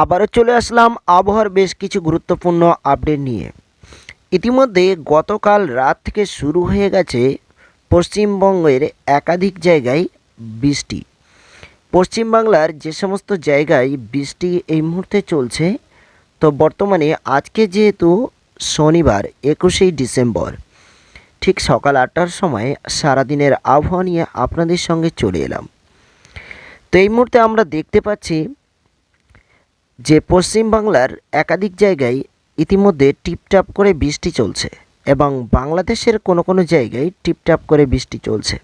আবারও চলে আসলাম আবহাওয়ার বেশ কিছু গুরুত্বপূর্ণ আপডেট নিয়ে। ইতিমধ্যে গতকাল রাত থেকে শুরু হয়ে গেছে পশ্চিমবঙ্গের একাধিক জায়গায় বৃষ্টি। পশ্চিমবাংলার যে সমস্ত জায়গায় বৃষ্টি এই মুহূর্তে চলছে, তো বর্তমানে আজকে যেহেতু শনিবার, একুশেই ডিসেম্বর, ঠিক সকাল আটটার সময় সারাদিনের আবহাওয়া নিয়ে আপনাদের সঙ্গে চলে এলাম। তো এই মুহূর্তে আমরা দেখতে পাচ্ছি যে পশ্চিমবাংলার একাধিক জায়গায় ইতিমধ্যে টিপটাপ করে বৃষ্টি চলছে এবং বাংলাদেশের কোনো কোনো জায়গায় টিপটাপ করে বৃষ্টি চলছে।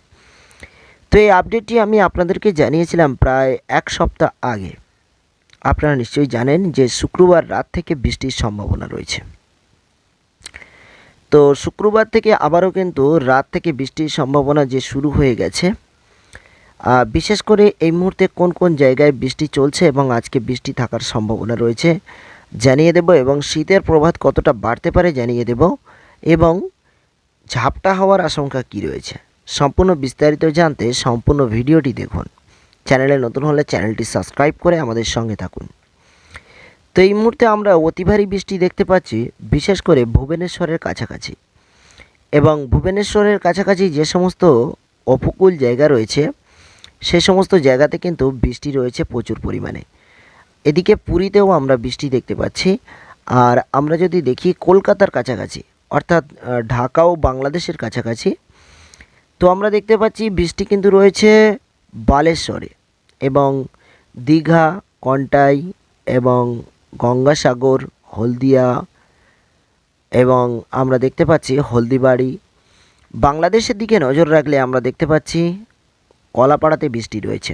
তো এই আপডেটটি আমি আপনাদেরকে জানিয়েছিলাম প্রায় এক সপ্তাহ আগে। আপনারা নিশ্চয়ই জানেন যে শুক্রবার রাত থেকে বৃষ্টির সম্ভাবনা রয়েছে। তো শুক্রবার থেকে আবারও কিন্তু রাত থেকে বৃষ্টির সম্ভাবনা যে শুরু হয়ে গেছে বিশেষ করে এই মুহূর্তে কোন কোন জায়গায় বৃষ্টি চলছে এবং আজকে বৃষ্টি থাকার সম্ভাবনা রয়েছে জানিয়ে দেব এবং শীতের প্রভাব কতটা বাড়তে পারে জানিয়ে দেব এবং ঝাপটা হওয়ার আশঙ্কা কি রয়েছে সম্পূর্ণ বিস্তারিত জানতে সম্পূর্ণ ভিডিওটি দেখুন। চ্যানেলে নতুন হলে চ্যানেলটি সাবস্ক্রাইব করে আমাদের সঙ্গে থাকুন। তো এই মুহূর্তে আমরা অতি ভারী বৃষ্টি দেখতে পাচ্ছি, বিশেষ করে ভুবনেশ্বরের কাছাকাছি। এবং ভুবনেশ্বরের কাছাকাছি যে সমস্ত উপকূল জায়গা রয়েছে সে সমস্ত জায়গাতে কিন্তু বৃষ্টি রয়েছে প্রচুর পরিমাণে। এদিকে পুরীতেও আমরা বৃষ্টি দেখতে পাচ্ছি। আর আমরা যদি দেখি কলকাতার কাছাকাছি, অর্থাৎ ঢাকা ও বাংলাদেশের কাছাকাছি, তো আমরা দেখতে পাচ্ছি বৃষ্টি কিন্তু রয়েছে বালেশ্বরে এবং দীঘা, কন্টাই এবং গঙ্গাসাগর, হলদিয়া এবং আমরা দেখতে পাচ্ছি হলদিবাড়ি। বাংলাদেশের দিকে নজর রাখলে আমরা দেখতে পাচ্ছি কলাপাড়াতে বৃষ্টি রয়েছে।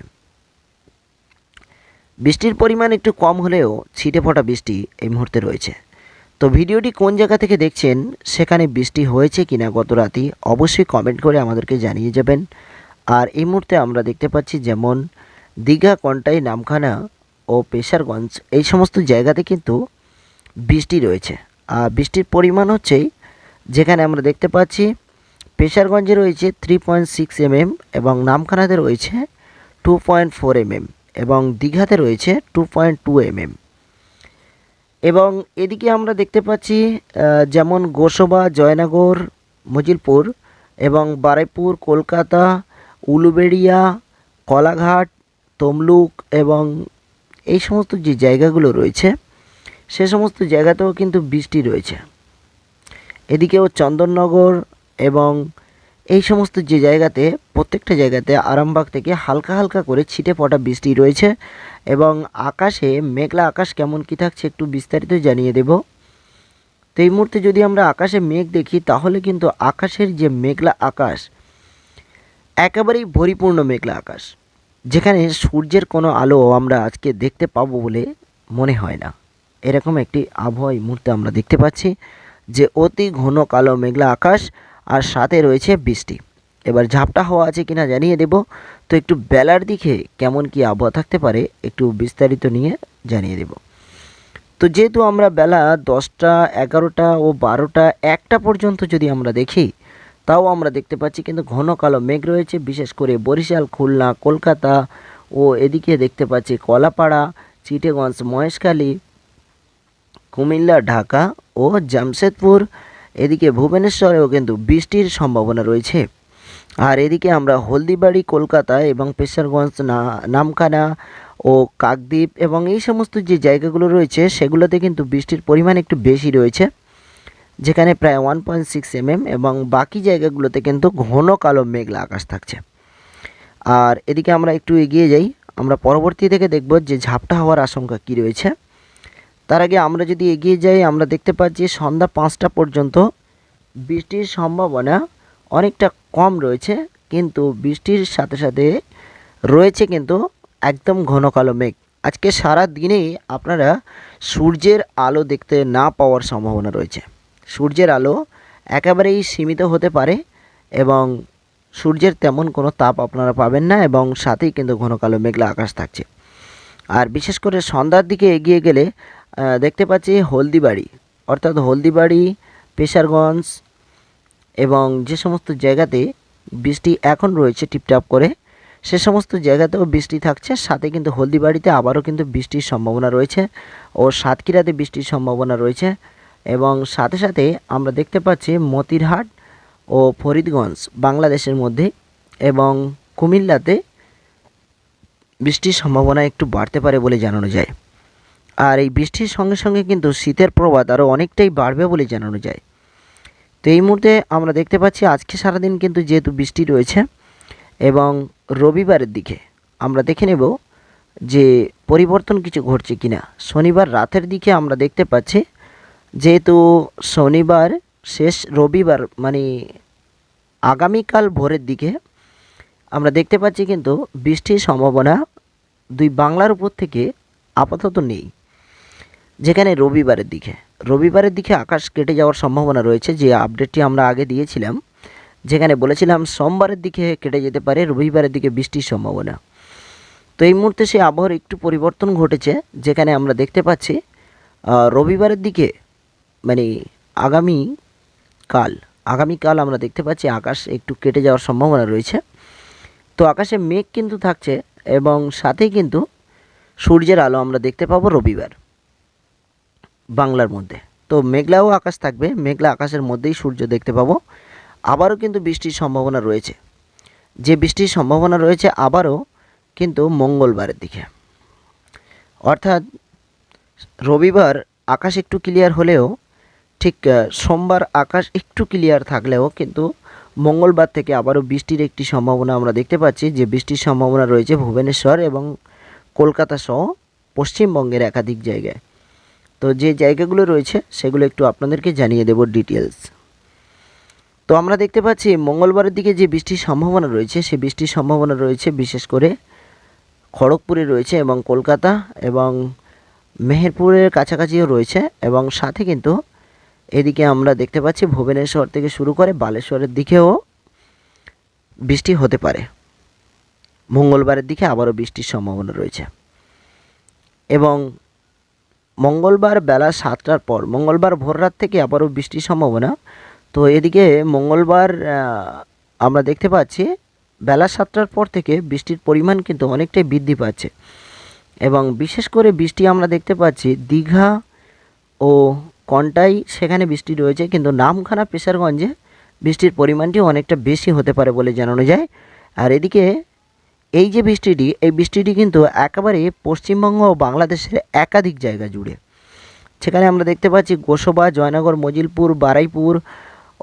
বৃষ্টির পরিমাণ একটু কম হলেও ছিটে ফোটা বৃষ্টি এই মুহূর্তে রয়েছে। তো ভিডিওটি কোন জায়গা থেকে দেখছেন, সেখানে বৃষ্টি হয়েছে কিনা গত রাতে অবশ্যই কমেন্ট করে আমাদেরকে জানিয়ে যাবেন। আর এই মুহূর্তে আমরা দেখতে পাচ্ছি যেমন দীঘা, কন্টাই, নামখানা ও পেশারগঞ্জ, এই সমস্ত জায়গাতে কিন্তু বৃষ্টি রয়েছে। আর বৃষ্টির পরিমাণ হচ্ছে যেখানে আমরা দেখতে পাচ্ছি পেশারগঞ্জে রয়েছে থ্রি পয়েন্ট সিক্স এমএম এবং নামখানাতে রয়েছে টু পয়েন্ট ফোর এমএম এবং দীঘাতে রয়েছে টু পয়েন্ট টু এমএম এবং এদিকে আমরা দেখতে পাচ্ছি যেমন গোসবা, জয়নগর, মজিলপুর এবং বারাইপুর, কলকাতা, উলুবেড়িয়া, কলাঘাট, তমলুক এবং এই সমস্ত যে জায়গাগুলো রয়েছে, সে সমস্ত জায়গাতেও কিন্তু বৃষ্টি রয়েছে। এদিকেও চন্দননগর এবং এই সমস্ত যে জায়গাতে, প্রত্যেকটা জায়গাতে আরামবাগ থেকে হালকা হালকা করে ছিটে পটা বৃষ্টি রয়েছে এবং আকাশে মেঘলা আকাশ কেমন কী থাকছে একটু বিস্তারিত জানিয়ে দেব। তো এই মুহূর্তে যদি আমরা আকাশে মেঘ দেখি, তাহলে কিন্তু আকাশের যে মেঘলা আকাশ, একেবারেই পরিপূর্ণ মেঘলা আকাশ, যেখানে সূর্যের কোনো আলো আমরা আজকে দেখতে পাবো বলে মনে হয় না। এরকম একটি আবহাওয়া এই মুহূর্তে আমরা দেখতে পাচ্ছি, যে অতি ঘন কালো মেঘলা আকাশ আর সাথে রয়েছে বৃষ্টি। এবার ঝাপটা হওয়া আছে কিনা জানিয়ে দেব। তো একটু বেলার দিকে কেমন কি আবহাওয়া থাকতে পারে একটু বিস্তারিত নিয়ে জানিয়ে দেব। তো যেহেতু আমরা বেলা দশটা, এগারোটা ও বারোটা একটা পর্যন্ত যদি আমরা দেখি, তাও আমরা দেখতে পাচ্ছি কিন্তু ঘন কালো মেঘ রয়েছে, বিশেষ করে বরিশাল, খুলনা, কলকাতা ও এদিকে দেখতে পাচ্ছি কলাপাড়া, চিটেগঞ্জ, মহেশখালী, কুমিল্লা, ঢাকা ও জামশেদপুর এদিকে ভুবনেশ্বরেও কিন্তু বৃষ্টির সম্ভাবনা রয়েছে। আর এদিকে আমরা হলদিবাড়ি, কলকাতা এবং পেশারগঞ্জ, না, নামখানা ও কাকদ্বীপ এবং এই সমস্ত যে জায়গাগুলো রয়েছে, সেগুলোতে কিন্তু বৃষ্টির পরিমাণ একটু বেশি রয়েছে, যেখানে প্রায় ওয়ান পয়েন্ট সিক্স এমএম এবং বাকি জায়গাগুলোতে কিন্তু ঘন কালো মেঘলা আকাশ থাকছে। আর এদিকে আমরা একটু এগিয়ে যাই, আমরা পরবর্তী থেকে দেখব যে ঝাপটা হওয়ার আশঙ্কা কী রয়েছে। তার আগে আমরা যদি এগিয়ে যাই, আমরা দেখতে পাচ্ছি সন্ধ্যা পাঁচটা পর্যন্ত। বৃষ্টির সম্ভাবনা অনেকটা কম রয়েছে, কিন্তু বৃষ্টির সাথে সাথে রয়েছে কিন্তু একদম ঘন কালো মেঘ। আজকে সারা দিনেই আপনারা সূর্যের আলো দেখতে না পাওয়ার সম্ভাবনা রয়েছে। সূর্যের আলো একেবারেই সীমিত হতে পারে এবং সূর্যের তেমন কোনো তাপ আপনারা পাবেন না এবং সাথেই কিন্তু ঘন কালো মেঘলা আকাশ থাকছে। আর বিশেষ করে সন্ধ্যার দিকে এগিয়ে গেলে দেখতে পাচ্ছি হলদিবাড়ি, অর্থাৎ হলদিবাড়ি, পেশারগঞ্জ এবং যে সমস্ত জায়গাতে বৃষ্টি এখন রয়েছে টিপটাপ করে, সে সমস্ত জায়গাতেও বৃষ্টি থাকছে। সাথে কিন্তু হলদিবাড়িতে আবারও কিন্তু বৃষ্টির সম্ভাবনা রয়েছে ও সাতক্ষীরাতে বৃষ্টির সম্ভাবনা রয়েছে এবং সাথে সাথে আমরা দেখতে পাচ্ছি মতিরহাট ও ফরিদগঞ্জ বাংলাদেশের মধ্যে এবং কুমিল্লাতে বৃষ্টির সম্ভাবনা একটু বাড়তে পারে বলে জানানো যায়। আর এই বৃষ্টির সঙ্গে সঙ্গে কিন্তু শীতের প্রবাদ আরও অনেকটাই বাড়বে বলে জানানো যায়। তো এই মুহূর্তে আমরা দেখতে পাচ্ছি আজকে সারাদিন কিন্তু যেহেতু বৃষ্টি রয়েছে এবং রবিবারের দিকে আমরা দেখে নেব যে পরিবর্তন কিছু ঘটছে কিনা। শনিবার রাতের দিকে আমরা দেখতে পাচ্ছি যেহেতু শনিবার শেষ রবিবার মানে আগামীকাল ভোরের দিকে আমরা দেখতে পাচ্ছি কিন্তু বৃষ্টির সম্ভাবনা দুই বাংলার উপর থেকে আপাতত নেই। যেখানে রবিবারের দিকে রবিবারের দিকে আকাশ কেটে যাওয়ার সম্ভাবনা রয়েছে, যে আপডেটটি আমরা আগে দিয়েছিলাম, যেখানে বলেছিলাম সোমবারের দিকে কেটে যেতে পারে, রবিবারের দিকে বৃষ্টির সম্ভাবনা। তো এই মুহূর্তে সেই আবহাওয়ার একটু পরিবর্তন ঘটেছে, যেখানে আমরা দেখতে পাচ্ছি রবিবারের দিকে মানে আগামী কাল আগামীকাল আমরা দেখতে পাচ্ছি আকাশ একটু কেটে যাওয়ার সম্ভাবনা রয়েছে। তো আকাশে মেঘ কিন্তু থাকছে এবং সাথেই কিন্তু সূর্যের আলো আমরা দেখতে পাবো রবিবার। বাংলার মধ্যে। তো মেঘলাও আকাশ থাকবে, মেঘলা আকাশের মধ্যেই সূর্য দেখতে পাবো। আবারও কিন্তু বৃষ্টির সম্ভাবনা রয়েছে। যে বৃষ্টির সম্ভাবনা রয়েছে আবারও কিন্তু মঙ্গলবারের দিকে। অর্থাৎ রবিবার আকাশ একটু ক্লিয়ার হলেও, ঠিক সোমবার আকাশ একটু ক্লিয়ার থাকলেও কিন্তু মঙ্গলবার থেকে আবারও বৃষ্টির একটি সম্ভাবনা আমরা দেখতে পাচ্ছি। যে বৃষ্টির সম্ভাবনা রয়েছে ভুবনেশ্বর এবং কলকাতা সহ পশ্চিমবঙ্গের একাধিক জায়গায়। তো যে জায়গাগুলো রয়েছে, সেগুলো একটু আপনাদেরকে জানিয়ে দেব ডিটেলস তো আমরা দেখতে পাচ্ছি, মঙ্গলবারের দিকে যে বৃষ্টির সম্ভাবনা রয়েছে সেই বৃষ্টির সম্ভাবনা রয়েছে বিশেষ করে খড়গপুরে রয়েছে এবং কলকাতা এবং মেহেরপুরের কাছাকাছিও রয়েছে এবং সাথে কিন্তু এদিকে আমরা দেখতে পাচ্ছি ভুবনেশ্বর থেকে শুরু করে বালেশ্বরের দিকেও বৃষ্টি হতে পারে। মঙ্গলবারের দিকে আবারও বৃষ্টির সম্ভাবনা রয়েছে। এবং মঙ্গলবার বেলা সাতটার পর, মঙ্গলবার ভোর রাত থেকে আবারও বৃষ্টির সম্ভাবনা। তো এদিকে মঙ্গলবার আমরা দেখতে পাচ্ছি বেলা সাতটার পর থেকে বৃষ্টির পরিমাণ কিন্তু অনেকটাই বৃদ্ধি পাচ্ছে। এবং বিশেষ করে বৃষ্টি আমরা দেখতে পাচ্ছি দীঘা ও কন্টাই, সেখানে বৃষ্টি রয়েছে। কিন্তু নামখানা পেশারগঞ্জে বৃষ্টির পরিমাণটি অনেকটা বেশি হতে পারে বলে জানানো যায়। আর এদিকে এই যে বৃষ্টিটি, এই বৃষ্টিটি কিন্তু একেবারে পশ্চিমবঙ্গ ও বাংলাদেশের একাধিক জায়গা জুড়ে। সেখানে আমরা দেখতে পাচ্ছি গোসবা, জয়নগর, মজিলপুর, বারাইপুর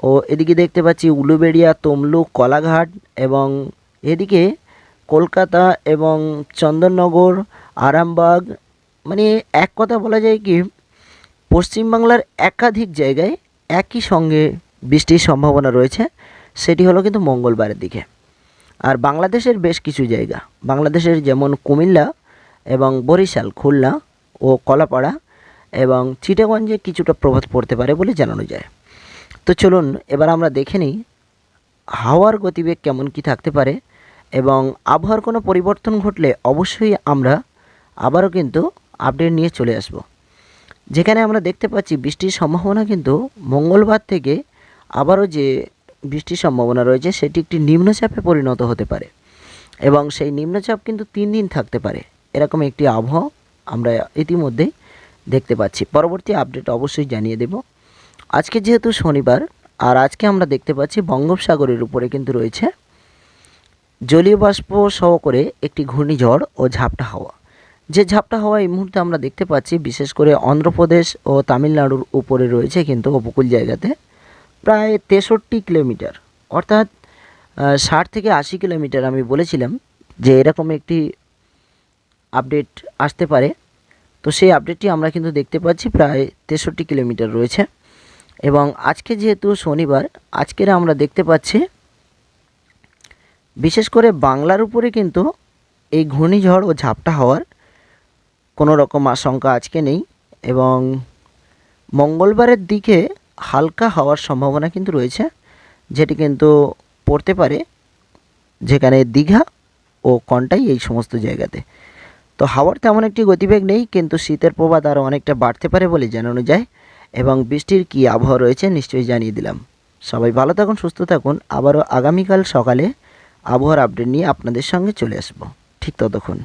ও এদিকে দেখতে পাচ্ছি উলুবেড়িয়া, তমলুক, কলাঘাট এবং এদিকে কলকাতা এবং চন্দননগর, আরামবাগ। মানে এক কথা বলা যায় কি, পশ্চিমবাংলার একাধিক জায়গায় একই সঙ্গে বৃষ্টির সম্ভাবনা রয়েছে। সেটি হলো কিন্তু মঙ্গলবারের দিকে। আর বাংলাদেশের বেশ কিছু জায়গা। বাংলাদেশের যেমন কুমিল্লা এবং বরিশাল, খুলনা ও কলাপাড়া এবং চিটাগঞ্জে কিছুটা প্রভাব পড়তে পারে বলে জানানো যায়। তো চলুন এবার আমরা দেখে নিই হাওয়ার গতিবেগ কেমন কি থাকতে পারে এবং আবহাওয়ার কোনো পরিবর্তন ঘটলে অবশ্যই আমরা আবারও কিন্তু আপডেট নিয়ে চলে আসব। যেখানে আমরা দেখতে পাচ্ছি বৃষ্টির সম্ভাবনা কিন্তু মঙ্গলবার থেকে আবারও যে বৃষ্টির সম্ভাবনা রয়েছে, সেটি একটি নিম্নচাপে পরিণত হতে পারে এবং সেই নিম্নচাপ কিন্তু তিন দিন থাকতে পারে। এরকম একটি আবহাওয়া আমরা ইতিমধ্যেই দেখতে পাচ্ছি। পরবর্তী আপডেট অবশ্যই জানিয়ে দেব। আজকে যেহেতু শনিবার, আর আজকে আমরা দেখতে পাচ্ছি বঙ্গোপসাগরের উপরে কিন্তু রয়েছে জলীয় বাষ্প সহ করে একটি ঘূর্ণিঝড় ও ঝাপটা হাওয়া। যে ঝাপটা হাওয়া এই মুহূর্তে আমরা দেখতে পাচ্ছি, বিশেষ করে অন্ধ্রপ্রদেশ ও তামিলনাড়ুর উপরে রয়েছে কিন্তু উপকূল জায়গাতে। প্রায় তেষট্টি কিলোমিটার, অর্থাৎ ষাট থেকে আশি কিলোমিটার আমি বলেছিলাম যে এরকম একটি আপডেট আসতে পারে। তো সেই আপডেটটি আমরা কিন্তু দেখতে পাচ্ছি, প্রায় তেষট্টি কিলোমিটার রয়েছে। এবং আজকে যেহেতু শনিবার, আজকের আমরা দেখতে পাচ্ছি, বিশেষ করে বাংলার উপরে কিন্তু এই ঘূর্ণিঝড় ও ঝাপটা হওয়ার কোনো রকম আশঙ্কা আজকে নেই। এবং মঙ্গলবারের দিকে হালকা হওয়ার সম্ভাবনা কিন্তু রয়েছে, যেটি কিন্তু পড়তে পারে যেখানে দীঘা ও কন্টাই এই সমস্ত জায়গাতে। তো হাওয়ার তেমন একটি গতিবেগ নেই, কিন্তু শীতের প্রভাব আরও অনেকটা বাড়তে পারে বলে জানানো যায় এবং বৃষ্টির কী আবহাওয়া রয়েছে নিশ্চয়ই জানিয়ে দিলাম। সবাই ভালো থাকুন, সুস্থ থাকুন, আবারও আগামীকাল সকালে আবহাওয়ার আপডেট নিয়ে আপনাদের সঙ্গে চলে আসব। ঠিক ততক্ষণ।